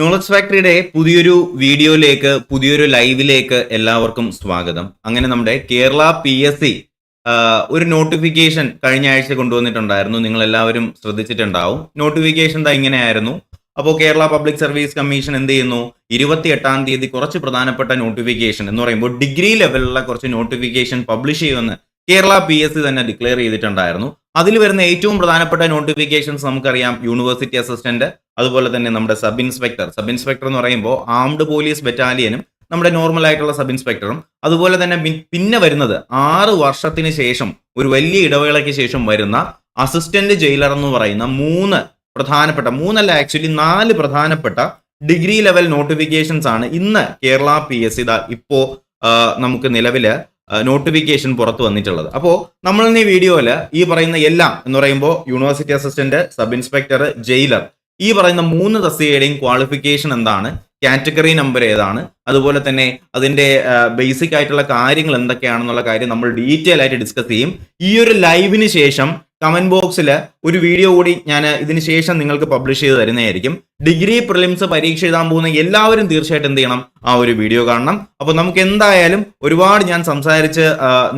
Knowledge ഫാക്ടറിയുടെ പുതിയൊരു വീഡിയോയിലേക്ക് പുതിയൊരു ലൈവിലേക്ക് എല്ലാവർക്കും സ്വാഗതം. അങ്ങനെ നമ്മുടെ കേരള പി എസ് സി ഒരു നോട്ടിഫിക്കേഷൻ കഴിഞ്ഞ ആഴ്ച കൊണ്ടുവന്നിട്ടുണ്ടായിരുന്നു. നിങ്ങൾ എല്ലാവരും ശ്രദ്ധിച്ചിട്ടുണ്ടാവും. നോട്ടിഫിക്കേഷൻ എന്താ ഇങ്ങനെയായിരുന്നു. അപ്പോൾ കേരള പബ്ലിക് സർവീസ് കമ്മീഷൻ എന്ത് ചെയ്യുന്നു? ഇരുപത്തി എട്ടാം തീയതി കുറച്ച് പ്രധാനപ്പെട്ട നോട്ടിഫിക്കേഷൻ എന്ന് പറയുമ്പോൾ ഡിഗ്രി ലെവലിലുള്ള കുറച്ച് നോട്ടിഫിക്കേഷൻ പബ്ലിഷ് ചെയ്യുമെന്ന് കേരള പി എസ് സി തന്നെ ഡിക്ലെയർ ചെയ്തിട്ടുണ്ടായിരുന്നു. അതിൽ വരുന്ന ഏറ്റവും പ്രധാനപ്പെട്ട നോട്ടിഫിക്കേഷൻസ് നമുക്കറിയാം യൂണിവേഴ്സിറ്റി അസിസ്റ്റന്റ് അതുപോലെ തന്നെ നമ്മുടെ സബ് ഇൻസ്പെക്ടർ സബ് ഇൻസ്പെക്ടർ എന്ന് പറയുമ്പോൾ ആംഡ് പോലീസ് ബറ്റാലിയനും നമ്മുടെ നോർമൽ ആയിട്ടുള്ള സബ് ഇൻസ്പെക്ടറും അതുപോലെ തന്നെ പിന്നെ വരുന്നത് ആറ് വർഷത്തിന് ശേഷം ഒരു വലിയ ഇടവേളയ്ക്ക് ശേഷം വരുന്ന അസിസ്റ്റന്റ് ജയിലർ എന്ന് പറയുന്ന മൂന്ന് പ്രധാനപ്പെട്ട മൂന്നല്ല ആക്ച്വലി നാല് പ്രധാനപ്പെട്ട ഡിഗ്രി ലെവൽ നോട്ടിഫിക്കേഷൻസ് ആണ് ഇന്ന് കേരള പി എസ് സി ഇപ്പോ നമുക്ക് നിലവിൽ നോട്ടിഫിക്കേഷൻ പുറത്ത് വന്നിട്ടുള്ളത്. അപ്പോൾ നമ്മൾ ഈ വീഡിയോയിൽ ഈ പറയുന്ന എല്ലാം എന്ന് പറയുമ്പോൾ university assistant sub inspector jailer ഈ പറയുന്ന മൂന്ന് തസ്തികയുടെയും ക്വാളിഫിക്കേഷൻ എന്താണ്? കാറ്റഗറി നമ്പർ ഏതാണ്? അതുപോലെ തന്നെ അതിന്റെ ബേസിക് ആയിട്ടുള്ള കാര്യങ്ങൾ എന്തൊക്കെയാണെന്നുള്ള കാര്യം നമ്മൾ ഡീറ്റെയിൽ ആയിട്ട് ഡിസ്കസ് ചെയ്യും. ഈ ഒരു ലൈവിന് ശേഷം കമന്റ് ബോക്സിൽ ഒരു വീഡിയോ കൂടി ഞാൻ ഇതിന് ശേഷം നിങ്ങൾക്ക് പബ്ലിഷ് ചെയ്ത് തരുന്നതായിരിക്കും. ഡിഗ്രി പ്രിലിംസ് പരീക്ഷ എഴുതാൻ പോകുന്ന എല്ലാവരും തീർച്ചയായിട്ടും എന്ത് ചെയ്യണം ആ ഒരു വീഡിയോ കാണണം. അപ്പോൾ നമുക്ക് എന്തായാലും ഒരുപാട് ഞാൻ സംസാരിച്ച്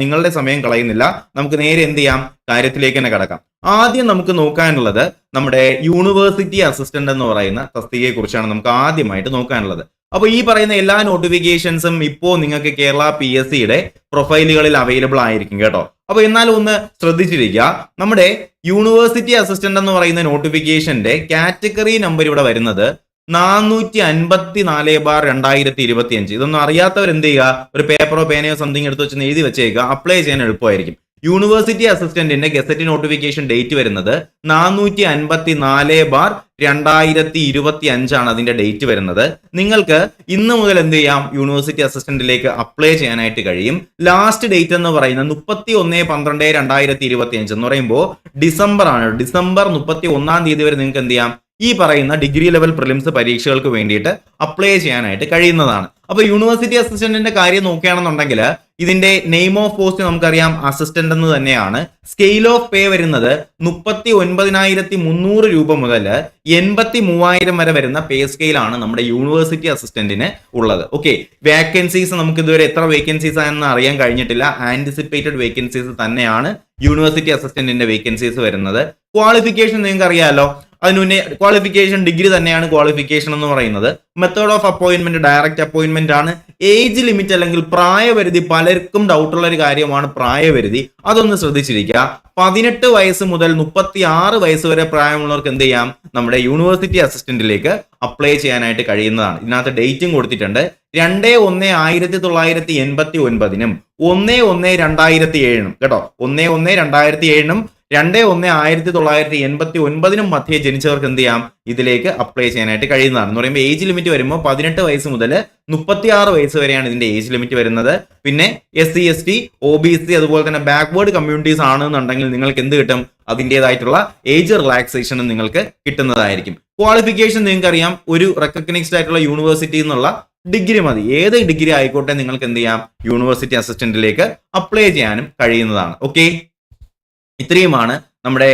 നിങ്ങളുടെ സമയം കളയുന്നില്ല. നമുക്ക് നേരെ എന്ത് ചെയ്യാം? കാര്യത്തിലേക്ക് തന്നെ കിടക്കാം. ആദ്യം നമുക്ക് നോക്കാനുള്ളത് നമ്മുടെ യൂണിവേഴ്സിറ്റി അസിസ്റ്റന്റ് എന്ന് പറയുന്ന തസ്തികയെ കുറിച്ചാണ് നമുക്ക് ആദ്യമായിട്ട് നോക്കാനുള്ളത്. അപ്പോൾ ഈ പറയുന്ന എല്ലാ നോട്ടിഫിക്കേഷൻസും ഇപ്പോൾ നിങ്ങൾക്ക് കേരള പി എസ് സിയുടെ പ്രൊഫൈലുകളിൽ അവൈലബിൾ ആയിരിക്കും കേട്ടോ. അപ്പോൾ എന്നാലും ഒന്ന് ശ്രദ്ധിച്ചിരിക്കുക. നമ്മുടെ യൂണിവേഴ്സിറ്റി അസിസ്റ്റന്റ് എന്ന് പറയുന്ന നോട്ടിഫിക്കേഷന്റെ കാറ്റഗറി നമ്പർ ഇവിടെ വരുന്നത് നാനൂറ്റി അൻപത്തി നാല് ബാർ രണ്ടായിരത്തി ഇരുപത്തി അഞ്ച് ഇതൊന്നും അറിയാത്തവർ എന്ത് ചെയ്യുക? ഒരു പേപ്പറോ പേനയോ സംതിങ് എടുത്ത് വെച്ച് എഴുതി വെച്ചേക്കുക. അപ്ലൈ ചെയ്യാൻ എളുപ്പമായിരിക്കും. യൂണിവേഴ്സിറ്റി അസിസ്റ്റന്റിന്റെ ഗസറ്റ് നോട്ടിഫിക്കേഷൻ ഡേറ്റ് വരുന്നത് നാനൂറ്റി അൻപത്തി നാല് ബാർ രണ്ടായിരത്തി ഇരുപത്തി അഞ്ചാണ് അതിന്റെ ഡേറ്റ് വരുന്നത്. നിങ്ങൾക്ക് ഇന്ന് മുതൽ എന്ത് ചെയ്യാം? യൂണിവേഴ്സിറ്റി അസിസ്റ്റന്റിലേക്ക് അപ്ലൈ ചെയ്യാനായിട്ട് കഴിയും. ലാസ്റ്റ് ഡേറ്റ് എന്ന് പറയുന്നത് മുപ്പത്തി ഒന്ന് പന്ത്രണ്ട് രണ്ടായിരത്തി ഇരുപത്തി അഞ്ച് എന്ന് പറയുമ്പോൾ ഡിസംബർ ആണ്. ഡിസംബർ മുപ്പത്തി ഒന്നാം തീയതി വരെ നിങ്ങൾക്ക് എന്ത് ചെയ്യാം? ഈ പറയുന്ന ഡിഗ്രി ലെവൽ പ്രിലിംസ് പരീക്ഷകൾക്ക് വേണ്ടിയിട്ട് അപ്ലൈ ചെയ്യാനായിട്ട് കഴിയുന്നതാണ്. അപ്പൊ യൂണിവേഴ്സിറ്റി അസിസ്റ്റന്റിന്റെ കാര്യം നോക്കുകയാണെന്നുണ്ടെങ്കിൽ ഇതിന്റെ നെയിം ഓഫ് പോസ്റ്റ് നമുക്കറിയാം അസിസ്റ്റന്റ് എന്ന് തന്നെയാണ്. സ്കെയിൽ ഓഫ് പേ വരുന്നത് മുപ്പത്തി ഒൻപതിനായിരത്തി മുന്നൂറ് രൂപ മുതൽ എൺപത്തി മൂവായിരം വരെ വരുന്ന പേ സ്കെയിലാണ് നമ്മുടെ യൂണിവേഴ്സിറ്റി അസിസ്റ്റന്റിന് ഉള്ളത്. ഓക്കെ വേക്കൻസീസ് നമുക്ക് ഇതുവരെ എത്ര വേക്കൻസീസ് ആണെന്ന് അറിയാൻ കഴിഞ്ഞിട്ടില്ല. ആന്റിസിപ്പേറ്റഡ് വേക്കൻസീസ് തന്നെയാണ് യൂണിവേഴ്സിറ്റി അസിസ്റ്റന്റിന്റെ വേക്കൻസീസ് വരുന്നത്. ക്വാളിഫിക്കേഷൻ നിങ്ങൾക്ക് അറിയാമല്ലോ അതിന് മുന്നേ ക്വാളിഫിക്കേഷൻ ഡിഗ്രി തന്നെയാണ് ക്വാളിഫിക്കേഷൻ എന്ന് പറയുന്നത്. Method of appointment direct appointment ആണ്. ഏജ് ലിമിറ്റ് അല്ലെങ്കിൽ പ്രായപരിധി പലർക്കും ഡൗട്ടുള്ള ഒരു കാര്യമാണ് പ്രായപരിധി. അതൊന്ന് ശ്രദ്ധിച്ചിരിക്കുക. പതിനെട്ട് വയസ്സ് മുതൽ മുപ്പത്തി ആറ് വയസ്സ് വരെ പ്രായമുള്ളവർക്ക് എന്ത് ചെയ്യാം? നമ്മുടെ യൂണിവേഴ്സിറ്റി അസിസ്റ്റന്റിലേക്ക് അപ്ലൈ ചെയ്യാനായിട്ട് കഴിയുന്നതാണ്. ഇതിനകത്ത് ഡേറ്റും കൊടുത്തിട്ടുണ്ട്. രണ്ട് ഒന്ന് ആയിരത്തി തൊള്ളായിരത്തി എൺപത്തി ഒൻപതിനും ഒന്ന് ഒന്ന് രണ്ടായിരത്തി ഏഴിനും കേട്ടോ? ഒന്ന് ഒന്ന് രണ്ടായിരത്തി ഏഴിനും രണ്ട് ഒന്ന് ആയിരത്തി തൊള്ളായിരത്തി എൺപത്തി ഒൻപതിനും മധ്യേ ജനിച്ചവർക്ക് എന്ത് ചെയ്യാം? ഇതിലേക്ക് അപ്ലൈ ചെയ്യാനായിട്ട് കഴിയുന്നതാണ്. എന്ന് പറയുമ്പോൾ ഏജ് ലിമിറ്റ് വരുമ്പോൾ പതിനെട്ട് വയസ്സ് മുതൽ മുപ്പത്തി ആറ് വയസ്സ് വരെയാണ് ഇതിന്റെ ഏജ് ലിമിറ്റ് വരുന്നത്. പിന്നെ S C S T O B C അതുപോലെ തന്നെ ബാക്ക്വേർഡ് കമ്മ്യൂണിറ്റീസ് ആണെന്നുണ്ടെങ്കിൽ നിങ്ങൾക്ക് എന്ത് കിട്ടും? അതിന്റെതായിട്ടുള്ള ഏജ് റിലാക്സേഷനും നിങ്ങൾക്ക് കിട്ടുന്നതായിരിക്കും. ക്വാളിഫിക്കേഷൻ നിങ്ങൾക്ക് അറിയാം ഒരു റെക്കഗ്നൈസ്ഡ് ആയിട്ടുള്ള യൂണിവേഴ്സിറ്റി എന്നുള്ള ഡിഗ്രി മതി. ഏത് ഡിഗ്രി ആയിക്കോട്ടെ നിങ്ങൾക്ക് എന്ത് ചെയ്യാം? യൂണിവേഴ്സിറ്റി അസിസ്റ്റന്റിലേക്ക് അപ്ലൈ ചെയ്യാനും കഴിയുന്നതാണ്. ഓക്കെ ഇത്രയുമാണ് നമ്മുടെ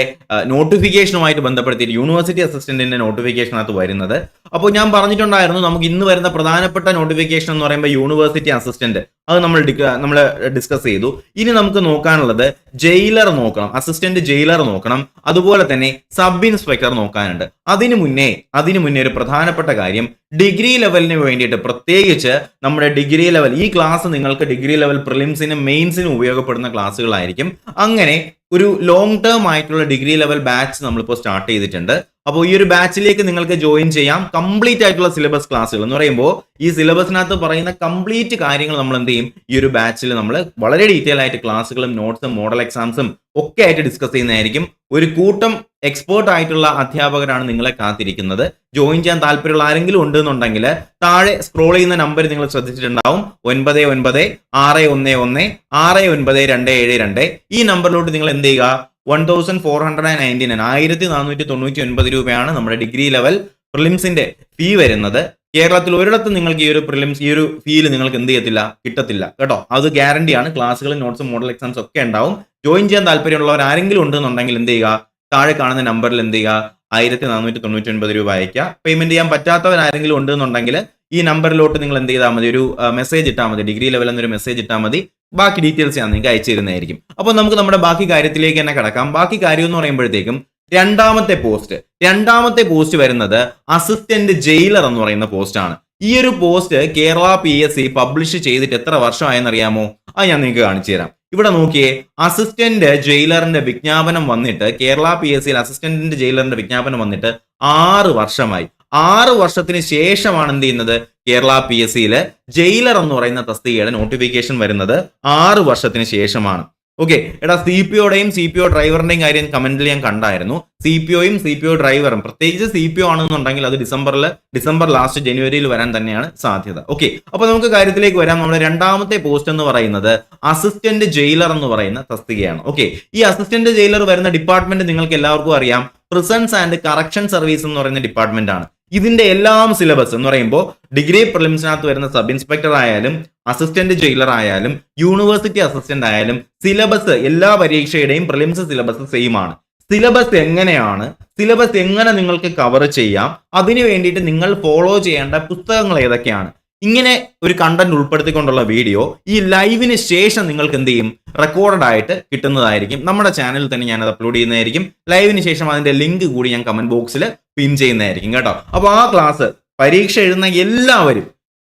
നോട്ടിഫിക്കേഷനുമായിട്ട് ബന്ധപ്പെടുത്തിയിട്ട് യൂണിവേഴ്സിറ്റി അസിസ്റ്റന്റിന്റെ നോട്ടിഫിക്കേഷനകത്ത് വരുന്നത്. അപ്പോൾ ഞാൻ പറഞ്ഞിട്ടുണ്ടായിരുന്നു നമുക്ക് ഇന്ന് വരുന്ന പ്രധാനപ്പെട്ട നോട്ടിഫിക്കേഷൻ എന്ന് പറയുമ്പോൾ യൂണിവേഴ്സിറ്റി അസിസ്റ്റന്റ് അത് നമ്മൾ നമ്മൾ ഡിസ്കസ് ചെയ്തു. ഇനി നമുക്ക് നോക്കാനുള്ളത് ജയിലർ നോക്കണം അസിസ്റ്റന്റ് ജയിലർ നോക്കണം. അതുപോലെ തന്നെ സബ് ഇൻസ്പെക്ടർ നോക്കാനുണ്ട്. അതിനു മുന്നേ അതിനു മുന്നേ ഒരു പ്രധാനപ്പെട്ട കാര്യം ഡിഗ്രി ലെവലിന് വേണ്ടിയിട്ട് പ്രത്യേകിച്ച് നമ്മുടെ ഡിഗ്രി ലെവൽ ഈ ക്ലാസ് നിങ്ങൾക്ക് ഡിഗ്രി ലെവൽ പ്രിലിംസിനും മെയിൻസിനും ഉപയോഗപ്പെടുന്ന ക്ലാസ്സുകളായിരിക്കും അങ്ങനെ ഒരു ലോങ് ടേം ആയിട്ടുള്ള ഡിഗ്രി ലെവൽ ബാച്ച് നമ്മളിപ്പോൾ സ്റ്റാർട്ട് ചെയ്തിട്ടുണ്ട്. അപ്പോൾ ഈ ഒരു ബാച്ചിലേക്ക് നിങ്ങൾക്ക് ജോയിൻ ചെയ്യാം. കംപ്ലീറ്റ് ആയിട്ടുള്ള സിലബസ് ക്ലാസ്സുകൾ എന്ന് പറയുമ്പോൾ ഈ സിലബസിനകത്ത് പറയുന്ന കംപ്ലീറ്റ് കാര്യങ്ങൾ നമ്മൾ എന്ത് ചെയ്യും? ഈ ഒരു ബാച്ചിൽ നമ്മൾ വളരെ ഡീറ്റെയിൽ ആയിട്ട് ക്ലാസ്സുകളും നോട്ട്സും മോഡൽ എക്സാംസും ഒക്കെ ആയിട്ട് ഡിസ്കസ് ചെയ്യുന്നതായിരിക്കും. ഒരു കൂട്ടം എക്സ്പേർട്ട് ആയിട്ടുള്ള അധ്യാപകരാണ് നിങ്ങളെ കാത്തിരിക്കുന്നത്. ജോയിൻ ചെയ്യാൻ താല്പര്യമുള്ള ആരെങ്കിലും ഉണ്ടെന്നുണ്ടെങ്കിൽ താഴെ സ്ക്രോൾ ചെയ്യുന്ന നമ്പർ നിങ്ങൾ ശ്രദ്ധിച്ചിട്ടുണ്ടാവും. ഒൻപത് ഒൻപത് ആറ് ഒന്ന് ഒന്ന് ആറ് ഒൻപത് രണ്ട് ഏഴ് രണ്ട്. ഈ നമ്പറിലോട്ട് നിങ്ങൾ എന്ത് ചെയ്യുക? One thousand four hundred and ninety nine ആയിരത്തി നാനൂറ്റി തൊണ്ണൂറ്റി ഒൻപത് രൂപയാണ് നമ്മുടെ ഡിഗ്രി ലെവൽ പ്രിലിംസിന്റെ ഫീ വരുന്നത്. കേരളത്തിൽ ഒരിടത്തും നിങ്ങൾക്ക് ഈ ഒരു പ്രിലിംസ് ഈ ഒരു ഫീൽ നിങ്ങൾക്ക് എന്ത് ചെയ്യത്തില്ല? കിട്ടത്തില്ല. കേട്ടോ? അത് ഗ്യാരണ്ടിയാണ് ക്ലാസ്സുകളും നോട്ട്സും മോഡൽ എക്സാംസ് ഒക്കെ ഉണ്ടാവും. ജോയിൻ ചെയ്യാൻ താല്പര്യമുള്ളവർ ആരെങ്കിലും ഉണ്ടെന്നുണ്ടെങ്കിൽ എന്ത് ചെയ്യുക? താഴെ കാണുന്ന നമ്പറിൽ എന്ത് ചെയ്യുക? ആയിരത്തി നാനൂറ്റി തൊണ്ണൂറ്റി ഒൻപത് രൂപ അയക്കുക പേയ്മെന്റ് ചെയ്യാൻ പറ്റാത്തവർ ആരെങ്കിലും ഉണ്ടെന്നുണ്ടെങ്കിൽ ഈ നമ്പറിലോട്ട് നിങ്ങൾ എന്ത് ചെയ്താൽ മതി? ഒരു മെസ്സേജ് ഇട്ടാൽ മതി. ഡിഗ്രി ലെവൽ എന്നൊരു മെസ്സേജ് ഇട്ടാൽ മതി. ബാക്കി ഡീറ്റെയിൽസ് ഞാൻ നിങ്ങൾക്ക് അയച്ചു തരുന്നതായിരിക്കും. അപ്പോൾ നമുക്ക് നമ്മുടെ ബാക്കി കാര്യത്തിലേക്ക് തന്നെ കിടക്കാം. ബാക്കി കാര്യം എന്ന് പറയുമ്പോഴത്തേക്കും രണ്ടാമത്തെ പോസ്റ്റ് രണ്ടാമത്തെ പോസ്റ്റ് വരുന്നത് അസിസ്റ്റന്റ് ജയിലർ എന്ന് പറയുന്ന പോസ്റ്റാണ് ഈ ഒരു post Kerala P S C publish ചെയ്തിട്ട് എത്ര വർഷമായെന്നറിയാമോ അത് ഞാൻ നിങ്ങൾക്ക് കാണിച്ചു തരാം. ഇവിടെ നോക്കിയേ അസിസ്റ്റന്റ് ജയിലറിന്റെ വിജ്ഞാപനം വന്നിട്ട് കേരള പി എസ് സിയിൽ അസിസ്റ്റന്റ് ജയിലറിന്റെ വിജ്ഞാപനം വന്നിട്ട് ആറ് വർഷമായി. ആറ് വർഷത്തിന് ശേഷമാണ് എന്ത് ചെയ്യുന്നത്? കേരള പി എസ് സിയിലെ ജയിലർ എന്ന് പറയുന്ന തസ്തികയുടെ നോട്ടിഫിക്കേഷൻ വരുന്നത് ആറ് വർഷത്തിന് ശേഷമാണ്. ഓക്കെ എടാ സി പി ഒയുടെയും സി പി ഒ ഡ്രൈവറിന്റെയും കാര്യം കമന്റിൽ ഞാൻ കണ്ടായിരുന്നു. സി പി ഒയും സി പി ഒ ഡ്രൈവറും പ്രത്യേകിച്ച് സി പി ഒ ആണെന്നുണ്ടെങ്കിൽ അത് ഡിസംബറിൽ ഡിസംബർ ലാസ്റ്റ് ജനുവരിയിൽ വരാൻ തന്നെയാണ് സാധ്യത. ഓക്കെ അപ്പൊ നമുക്ക് കാര്യത്തിലേക്ക് വരാം. നമ്മുടെ രണ്ടാമത്തെ പോസ്റ്റ് എന്ന് പറയുന്നത് അസിസ്റ്റന്റ് ജയിലർ എന്ന് പറയുന്ന തസ്തികയാണ്. ഓക്കെ ഈ അസിസ്റ്റന്റ് ജയിലർ വരുന്ന ഡിപ്പാർട്ട്മെന്റ് നിങ്ങൾക്ക് എല്ലാവർക്കും അറിയാം. പ്രിസൻസ് ആൻഡ് കറക്ഷൻ സർവീസ് എന്ന് പറയുന്ന ഡിപ്പാർട്ട്മെന്റ് ആണ്. ഇതിന്റെ എല്ലാം സിലബസ് എന്ന് പറയുമ്പോൾ ഡിഗ്രി പ്രിലിംസിനകത്ത് വരുന്ന സബ് ഇൻസ്പെക്ടർ ആയാലും അസിസ്റ്റന്റ് ജയിലർ ആയാലും യൂണിവേഴ്സിറ്റി അസിസ്റ്റന്റ് ആയാലും സിലബസ് എല്ലാ പരീക്ഷയുടെയും പ്രിലിംസ് സിലബസ് സെയിം ആണ്. സിലബസ് എങ്ങനെയാണ്? സിലബസ് എങ്ങനെ നിങ്ങൾക്ക് കവർ ചെയ്യാം? അതിനു വേണ്ടിയിട്ട് നിങ്ങൾ ഫോളോ ചെയ്യേണ്ട പുസ്തകങ്ങൾ ഏതൊക്കെയാണ്? ഇങ്ങനെ ഒരു കണ്ടന്റ് ഉൾപ്പെടുത്തിക്കൊണ്ടുള്ള വീഡിയോ ഈ ലൈവിന് ശേഷം നിങ്ങൾക്ക് എന്ത് ചെയ്യും? റെക്കോർഡഡ് ആയിട്ട് കിട്ടുന്നതായിരിക്കും. നമ്മുടെ ചാനലിൽ തന്നെ ഞാൻ അത് അപ്ലോഡ് ചെയ്യുന്നതായിരിക്കും. ലൈവിന് ശേഷം അതിന്റെ ലിങ്ക് കൂടി ഞാൻ കമന്റ് ബോക്സിൽ പിൻ ചെയ്യുന്നതായിരിക്കും കേട്ടോ. അപ്പോൾ ആ ക്ലാസ് പരീക്ഷ എഴുതുന്ന എല്ലാവരും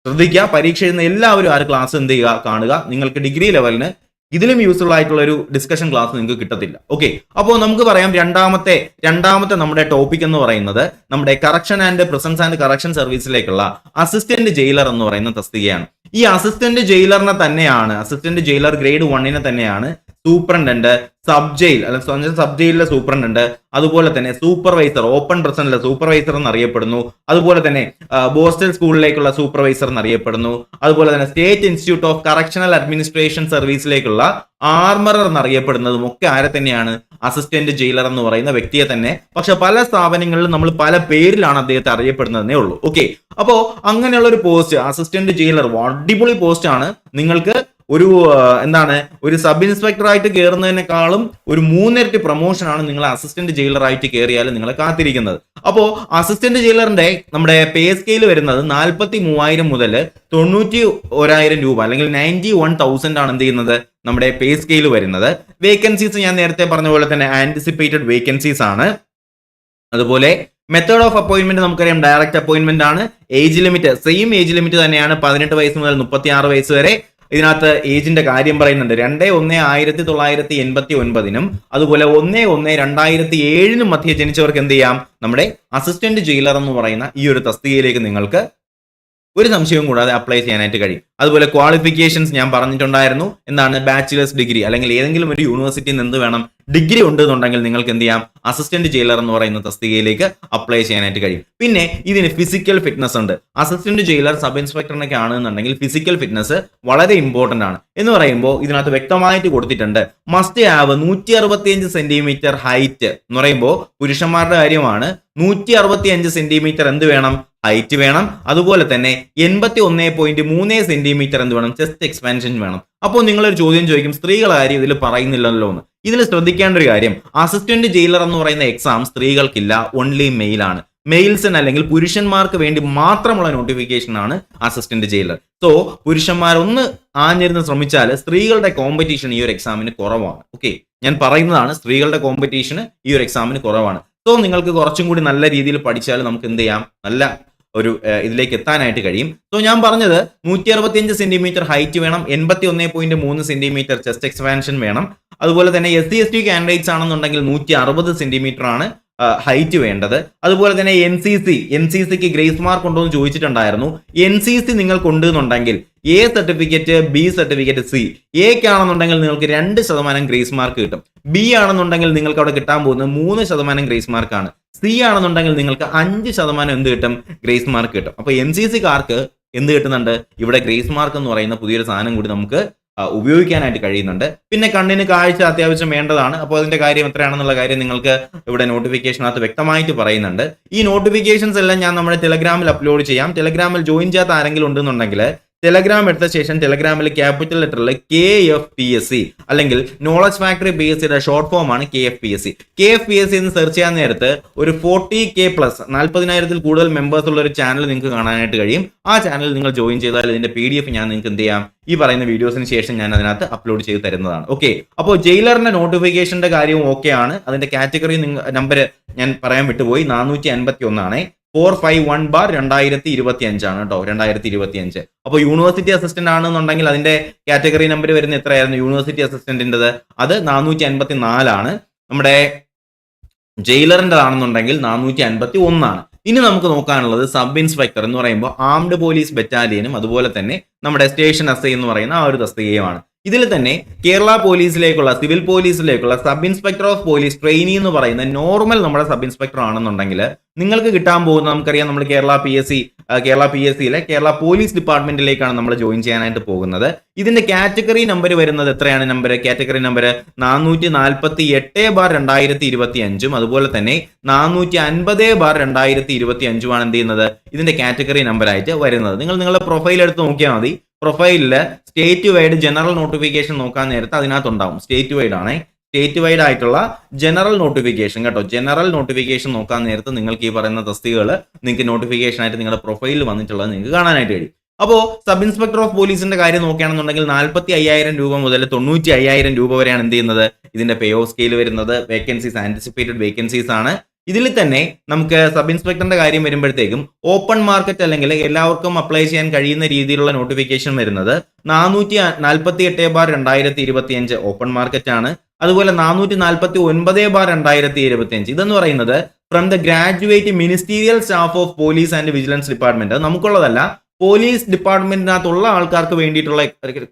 ശ്രദ്ധിക്കുക. പരീക്ഷ എഴുതുന്ന എല്ലാവരും ആ ക്ലാസ് എന്ത് ചെയ്യുക? കാണുക. നിങ്ങൾക്ക് ഡിഗ്രി ലെവലിന് ഇതിലും യൂസ്ഫുൾ ആയിട്ടുള്ള ഒരു ഡിസ്കഷൻ ക്ലാസ് നിങ്ങൾക്ക് കിട്ടത്തില്ല. ഓക്കെ അപ്പോൾ നമുക്ക് പറയാം രണ്ടാമത്തെ രണ്ടാമത്തെ നമ്മുടെ ടോപ്പിക് എന്ന് പറയുന്നത് നമ്മുടെ correction and prisons and correction സർവീസിലേക്കുള്ള assistant jailer എന്ന് പറയുന്ന തസ്തികയാണ്. ഈ അസിസ്റ്റന്റ് ജയിലറിനെ തന്നെയാണ് അസിസ്റ്റന്റ് ജയിലർ ഗ്രേഡ് വണ്ണിനെ തന്നെയാണ് സൂപ്രണ്ടന്റ് സബ് ജയിൽ അല്ല സബ് ജയിലിലെ സൂപ്രണ്ടന്റ് അതുപോലെ തന്നെ സൂപ്പർവൈസർ ഓപ്പൺ പ്രസന്റിലെ സൂപ്പർവൈസർ എന്നറിയപ്പെടുന്നു അതുപോലെ തന്നെ ബോസ്റ്റൽ സ്കൂളിലേക്കുള്ള സൂപ്പർവൈസർ എന്നറിയപ്പെടുന്നു അതുപോലെ തന്നെ state institute of correctional administration സർവീസിലേക്കുള്ള armourer എന്നറിയപ്പെടുന്നതും ഒക്കെ ആരെ തന്നെയാണ്? അസിസ്റ്റന്റ് ജയിലർ എന്ന് പറയുന്ന വ്യക്തിയെ തന്നെ. പക്ഷെ പല സ്ഥാപനങ്ങളിലും നമ്മൾ പല പേരിലാണ് അദ്ദേഹത്തെ അറിയപ്പെടുന്നതെന്നേ ഉള്ളൂ. ഓക്കെ. അപ്പോ അങ്ങനെയുള്ള ഒരു പോസ്റ്റ് അസിസ്റ്റന്റ് ജയിലർ അടിപൊളി പോസ്റ്റ് ആണ് നിങ്ങൾക്ക് ഒരു എന്താണ് ഒരു സബ് ഇൻസ്പെക്ടർ ആയിട്ട് കയറുന്നതിനേക്കാളും ഒരു മൂന്നിരട്ടി പ്രൊമോഷൻ ആണ് നിങ്ങൾ അസിസ്റ്റന്റ് ജയിലർ ആയിട്ട് കയറിയാൽ നിങ്ങൾ കാത്തിരിക്കുന്നത്. അപ്പോ അസിസ്റ്റന്റ് ജയിലറിന്റെ നമ്മുടെ പേ സ്കെയിൽ വരുന്നത് നാൽപ്പത്തി മൂവായിരം മുതൽ തൊണ്ണൂറ്റി ഒരായിരം രൂപ അല്ലെങ്കിൽ നയന്റി വൺ തൗസൻഡ് ആണ് എന്ത് ചെയ്യുന്നത്? നമ്മുടെ പേ സ്കെയിൽ വരുന്നത്. വേക്കൻസീസ് ഞാൻ നേരത്തെ പറഞ്ഞ പോലെ തന്നെ ആന്റിസിപ്പേറ്റഡ് വേക്കൻസീസ് ആണ്. അതുപോലെ മെത്തേഡ് ഓഫ് അപ്പോയിന്റ്മെന്റ് നമുക്കറിയാം ഡയറക്റ്റ് അപ്പോയിന്റ്മെന്റ് ആണ്. Age limit same age limit തന്നെയാണ് പതിനെട്ട് വയസ്സ് മുതൽ മുപ്പത്തി ആറ് വയസ്സ് വരെ. ഇതിനകത്ത് ഏജിന്റെ കാര്യം പറയുന്നുണ്ട്. രണ്ട് ഒന്ന് ആയിരത്തി തൊള്ളായിരത്തി എൺപത്തി ഒൻപതിനും അതുപോലെ ഒന്ന് ഒന്ന് രണ്ടായിരത്തി ഏഴിനും മധ്യ ജനിച്ചവർക്ക് എന്ത് ചെയ്യാം? നമ്മുടെ അസിസ്റ്റന്റ് ജയിലർ എന്ന് പറയുന്ന ഈ ഒരു തസ്തികയിലേക്ക് നിങ്ങൾക്ക് ഒരു സംശയവും കൂടാതെ അപ്ലൈ ചെയ്യാനായിട്ട് കഴിയും. അതുപോലെ ക്വാളിഫിക്കേഷൻസ് ഞാൻ പറഞ്ഞിട്ടുണ്ടായിരുന്നു. എന്താണ്? ബാച്ചിലേഴ്സ് ഡിഗ്രി അല്ലെങ്കിൽ ഏതെങ്കിലും ഒരു യൂണിവേഴ്സിറ്റിയിൽ നിന്ന് എന്ത് വേണം ഡിഗ്രി ഉണ്ട് എന്നുണ്ടെങ്കിൽ നിങ്ങൾക്ക് എന്ത് ചെയ്യാം? അസിസ്റ്റന്റ് ജയിലർ എന്ന് പറയുന്ന തസ്തികയിലേക്ക് അപ്ലൈ ചെയ്യാനായിട്ട് കഴിയും. പിന്നെ ഇതിന് ഫിസിക്കൽ ഫിറ്റ്നസ് ഉണ്ട്. അസിസ്റ്റന്റ് ജയിലർ സബ് ഇൻസ്പെക്ടറിനൊക്കെ ആണെന്നുണ്ടെങ്കിൽ ഫിസിക്കൽ ഫിറ്റ്നസ് വളരെ ഇമ്പോർട്ടന്റ് ആണ്. എന്ന് പറയുമ്പോൾ ഇതിനകത്ത് വ്യക്തമായിട്ട് കൊടുത്തിട്ടുണ്ട്. മസ്റ്റ് ഹാവ് നൂറ്റി അറുപത്തിയഞ്ച് സെന്റിമീറ്റർ ഹൈറ്റ് എന്ന് പറയുമ്പോൾ പുരുഷന്മാരുടെ കാര്യമാണ്. നൂറ്റി അറുപത്തി അഞ്ച് സെന്റിമീറ്റർ എന്ത് വേണം? ഹൈറ്റ് വേണം. അതുപോലെ തന്നെ എൺപത്തി ഒന്ന് പോയിന്റ് മൂന്ന് സെന്റിമീറ്റർ എന്ത് വേണം? ചെസ്റ്റ് എക്സ്പാൻഷൻ വേണം. അപ്പോൾ നിങ്ങളൊരു ചോദ്യം ചോദിക്കും സ്ത്രീകൾ കാര്യം ഇതിൽ പറയുന്നില്ലല്ലോ എന്ന്. ഇതിൽ ശ്രദ്ധിക്കേണ്ട ഒരു കാര്യം അസിസ്റ്റന്റ് ജയിലർ എന്ന് പറയുന്ന എക്സാം സ്ത്രീകൾക്കില്ല ഓൺലി മെയിൽ ആണ്. മെയിൽസിന് അല്ലെങ്കിൽ പുരുഷന്മാർക്ക് വേണ്ടി മാത്രമുള്ള നോട്ടിഫിക്കേഷൻ ആണ് അസിസ്റ്റന്റ് ജയിലർ സോ പുരുഷന്മാരൊന്ന് ആഞ്ഞിരുന്ന് ശ്രമിച്ചാൽ സ്ത്രീകളുടെ കോമ്പറ്റീഷൻ ഈ ഒരു എക്സാമിന് കുറവാണ്. ഓക്കെ ഞാൻ പറയുന്നതാണ് സ്ത്രീകളുടെ കോമ്പറ്റീഷന് ഈ ഒരു എക്സാമിന് കുറവാണ്. സോ നിങ്ങൾക്ക് കുറച്ചും കൂടി നല്ല രീതിയിൽ പഠിച്ചാൽ നമുക്ക് എന്ത് ചെയ്യാം? നല്ല ഒരു ഇതിലേക്ക് എത്താനായിട്ട് കഴിയും. സോ ഞാൻ പറഞ്ഞത് നൂറ്റി അറുപത്തിയഞ്ച് സെന്റിമീറ്റർ ഹൈറ്റ് വേണം എൺപത്തി ഒന്നേ പോയിന്റ് മൂന്ന് സെന്റിമീറ്റർ ചെസ്റ്റ് എക്സ്പാൻഷൻ വേണം. അതുപോലെ തന്നെ S C S T candidates ആണെന്നുണ്ടെങ്കിൽ നൂറ്റി അറുപത് സെന്റിമീറ്റർ ആണ്. ഹൈറ്റ് വേണ്ടത്. അതുപോലെ തന്നെ N C C N C സിക്ക് ഗ്രേസ് മാർക്ക് ഉണ്ടോ എന്ന് ചോദിച്ചിട്ടുണ്ടായിരുന്നു. എൻ സി സി നിങ്ങൾക്ക് ഉണ്ട് എന്നുണ്ടെങ്കിൽ A certificate B certificate C എക്കാണെന്നുണ്ടെങ്കിൽ നിങ്ങൾക്ക് രണ്ട് ശതമാനം ഗ്രേസ് മാർക്ക് കിട്ടും. ബി ആണെന്നുണ്ടെങ്കിൽ നിങ്ങൾക്ക് അവിടെ കിട്ടാൻ പോകുന്നത് മൂന്ന് ശതമാനം ഗ്രേസ് മാർക്കാണ്. സി ആണെന്നുണ്ടെങ്കിൽ നിങ്ങൾക്ക് അഞ്ച് ശതമാനം എന്ത് കിട്ടും? ഗ്രേസ് മാർക്ക് കിട്ടും. അപ്പൊ എൻ സി സിക്കാർക്ക് എന്ത് കിട്ടുന്നുണ്ട്? ഇവിടെ ഗ്രേസ് മാർക്ക് എന്ന് പറയുന്ന പുതിയൊരു സാധനം കൂടി നമുക്ക് ഉപയോഗിക്കാനായിട്ട് കഴിയുന്നുണ്ട്. പിന്നെ കണ്ണിന് കാഴ്ച അത്യാവശ്യം വേണ്ടതാണ്. അപ്പോൾ അതിന്റെ കാര്യം എത്രയാണെന്നുള്ള കാര്യം നിങ്ങൾക്ക് ഇവിടെ നോട്ടിഫിക്കേഷനകത്ത് വ്യക്തമായിട്ട് പറയുന്നുണ്ട്. ഈ നോട്ടിഫിക്കേഷൻസ് എല്ലാം ഞാൻ നമ്മുടെ ടെലഗ്രാമിൽ അപ്ലോഡ് ചെയ്യാം. ടെലഗ്രാമിൽ ജോയിൻ ചെയ്യാത്ത ആരെങ്കിലും ഉണ്ടെന്നുണ്ടെങ്കിൽ ടെലഗ്രാം എടുത്ത ശേഷം ടെലഗ്രാമിൽ capital ലെറ്ററിൽ K F P S C അല്ലെങ്കിൽ നോളജ് ഫാക്ടറി പി എസ് സിയുടെ ഷോർട്ട് ഫോം ആണ് K F P S C K F P S C എന്ന് സെർച്ച് ചെയ്യാൻ നേരത്ത് ഒരു ഫോർട്ടി കെ പ്ലസ് നാൽപ്പതിനായിരത്തിൽ കൂടുതൽ മെമ്പേഴ്സ് ഉള്ള ഒരു ചാനൽ നിങ്ങൾക്ക് കാണാനായിട്ട് കഴിയും. ആ ചാനൽ നിങ്ങൾ ജോയിൻ ചെയ്താൽ ഇതിന്റെ പി ഡി എഫ് ഞാൻ നിങ്ങൾക്ക് എന്ത് ചെയ്യാം? ഈ പറയുന്ന വീഡിയോസിന് ശേഷം ഞാൻ അതിനകത്ത് അപ്ലോഡ് ചെയ്ത് തരുന്നതാണ്. ഓക്കെ അപ്പോൾ ജയിലറിന്റെ നോട്ടിഫിക്കേഷന്റെ കാര്യവും ഓക്കെ ആണ്. അതിന്റെ കാറ്റഗറി നമ്പർ ഞാൻ പറയാൻ വിട്ടുപോയി. നാനൂറ്റി അൻപത്തി ഒന്നാണ് ഫോർ ഫൈവ് വൺ ബാർ രണ്ടായിരത്തി ഇരുപത്തി അഞ്ചാണ് കേട്ടോ രണ്ടായിരത്തി ഇരുപത്തി അഞ്ച് അപ്പോൾ യൂണിവേഴ്സിറ്റി അസിസ്റ്റന്റ് ആണെന്നുണ്ടെങ്കിൽ അതിന്റെ കാറ്റഗറി നമ്പർ വരുന്ന എത്രയായിരുന്നു? യൂണിവേഴ്സിറ്റി അസിസ്റ്റന്റിന്റെത് അത് നാനൂറ്റി അൻപത്തി നാലാണ് നമ്മുടെ ജയിലറിന്റെതാണെന്നുണ്ടെങ്കിൽ നാനൂറ്റി അൻപത്തി ഒന്നാണ് ഇനി നമുക്ക് നോക്കാനുള്ളത് സബ് ഇൻസ്പെക്ടർ എന്ന് പറയുമ്പോൾ ആംഡ് പോലീസ് ബറ്റാലിയനും അതുപോലെ തന്നെ നമ്മുടെ സ്റ്റേഷൻ എസ് എന്ന് പറയുന്ന ആ ഒരു തസ്തികയുമാണ്. ഇതിൽ തന്നെ കേരള പോലീസിലേക്കുള്ള civil പോലീസിലേക്കുള്ള sub inspector of police trainee എന്ന് പറയുന്ന നോർമൽ നമ്മുടെ സബ് ഇൻസ്പെക്ടർ ആണെന്നുണ്ടെങ്കിൽ നിങ്ങൾക്ക് കിട്ടാൻ പോകുന്ന നമുക്കറിയാം നമ്മൾ Kerala P S C Kerala P S സിയിലെ കേരള പോലീസ് ഡിപ്പാർട്ട്മെന്റിലേക്കാണ് നമ്മൾ ജോയിൻ ചെയ്യാനായിട്ട് പോകുന്നത്. ഇതിന്റെ കാറ്റഗറി നമ്പർ വരുന്നത് എത്രയാണ് നമ്പർ കാറ്റഗറി നമ്പർ നാനൂറ്റി നാൽപ്പത്തി എട്ട് ബാർ രണ്ടായിരത്തി ഇരുപത്തി അഞ്ചും അതുപോലെ തന്നെ നാനൂറ്റി അൻപത് ബാർ രണ്ടായിരത്തി ഇരുപത്തി അഞ്ചുമാണ് എന്ത് ചെയ്യുന്നത്? ഇതിന്റെ കാറ്റഗറി നമ്പർ ആയിട്ട് വരുന്നത്. നിങ്ങൾ നിങ്ങളുടെ പ്രൊഫൈൽ എടുത്ത് നോക്കിയാൽ മതി. പ്രൊഫൈലിൽ സ്റ്റേറ്റ് വൈഡ് ജനറൽ നോട്ടിഫിക്കേഷൻ നോക്കാൻ നേരത്തെ അതിനകത്തുണ്ടാവും. സ്റ്റേറ്റ് വൈഡ് ആണേ. സ്റ്റേറ്റ് വൈഡ് ആയിട്ടുള്ള ജനറൽ നോട്ടിഫിക്കേഷൻ കേട്ടോ. ജനറൽ നോട്ടിഫിക്കേഷൻ നോക്കാൻ നേരത്ത് നിങ്ങൾക്ക് ഈ പറയുന്ന തസ്തികകൾ നിങ്ങൾക്ക് നോട്ടിഫിക്കേഷൻ ആയിട്ട് നിങ്ങളുടെ പ്രൊഫൈലിൽ വന്നിട്ടുള്ളത് നിങ്ങൾക്ക് കാണാനായിട്ട് കഴിയും. അപ്പോൾ സബ് ഇൻസ്പെക്ടർ ഓഫ് പോലീസിന്റെ കാര്യം നോക്കുകയാണെന്നുണ്ടെങ്കിൽ നാൽപ്പത്തി അയ്യായിരം രൂപ മുതൽ തൊണ്ണൂറ്റി അയ്യായിരം രൂപ വരെയാണ് എന്ത് ചെയ്യുന്നത്? ഇതിന്റെ പേ ഓഫ് സ്കെയിൽ വരുന്നത്. വേക്കൻസീസ് ആന്റിസിപ്പേറ്റഡ് വേക്കൻസീസ് ആണ്. ഇതിൽ തന്നെ നമുക്ക് സബ് ഇൻസ്പെക്ടറിന്റെ കാര്യം വരുമ്പോഴത്തേക്കും ഓപ്പൺ മാർക്കറ്റ് അല്ലെങ്കിൽ എല്ലാവർക്കും അപ്ലൈ ചെയ്യാൻ കഴിയുന്ന രീതിയിലുള്ള നോട്ടിഫിക്കേഷൻ വരുന്നത് നാനൂറ്റി നാൽപ്പത്തി എട്ട് ബാർ രണ്ടായിരത്തി ഇരുപത്തി അഞ്ച് ഓപ്പൺ മാർക്കറ്റ് ആണ് അതുപോലെ നാനൂറ്റി നാൽപ്പത്തി ഒൻപത് ബാർ രണ്ടായിരത്തി ഇരുപത്തി അഞ്ച് ഇതെന്ന് പറയുന്നത് from the graduate ministerial staff of police and vigilance department നമുക്കുള്ളതല്ല police ഡിപ്പാർട്ട്മെന്റിനകത്തുള്ള ആൾക്കാർക്ക് വേണ്ടിയിട്ടുള്ള